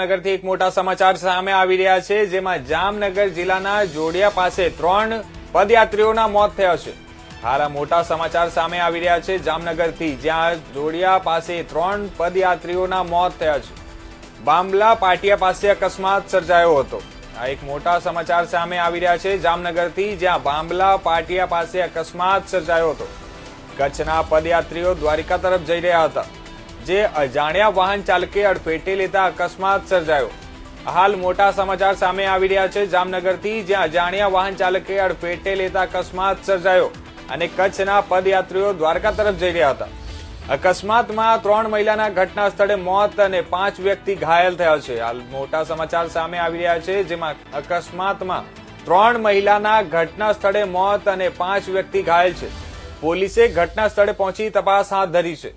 નગરથી એક મોટા સમાચાર સામે આવી રહ્યા છે, જેમાં જામનગર જિલ્લાના જોડિયા પાસે ત્રણ પદયાત્રીઓના મોત થયા છે. હાલ મોટા સમાચાર સામે આવી રહ્યા છે, જામનગરથી જ્યાં જોડિયા પાસે ત્રણ પદયાત્રીઓના મોત થયા છે. બાંબલા પાટિયા પાસે અકસ્માત સર્જાયો હતો. આ એક મોટા સમાચાર સામે આવી રહ્યા છે, જામનગરથી જ્યાં બાંબલા પાટિયા પાસે અકસ્માત સર્જાયો હતો. કચ્છના પદયાત્રીઓ દ્વારિકા તરફ જઈ રહ્યા હતા. જે અજાણ્યા વાહન ચાલકે અડફેટે લેતા અકસ્માત સર્જાયો. હાલ મોટા સમાચાર સામે આવી રહ્યા છે જામનગરથી, જ્યાં અજાણ્યા વાહન ચાલકે અડફેટે લેતા અકસ્માત સર્જાયો અને કચ્છના પદયાત્રીઓ દ્વારકા તરફ જઈ રહ્યા હતા. અકસ્માતમાં ત્રણ મહિલાના ઘટના સ્થળે મોત અને પાંચ વ્યક્તિ ઘાયલ થયા છે. હાલ મોટા સમાચાર સામે આવી રહ્યા છે, જેમાં અકસ્માતમાં ત્રણ મહિલાના ઘટના સ્થળે મોત અને પાંચ વ્યક્તિ ઘાયલ છે. પોલીસે ઘટના સ્થળે પહોંચી તપાસ હાથ ધરી છે.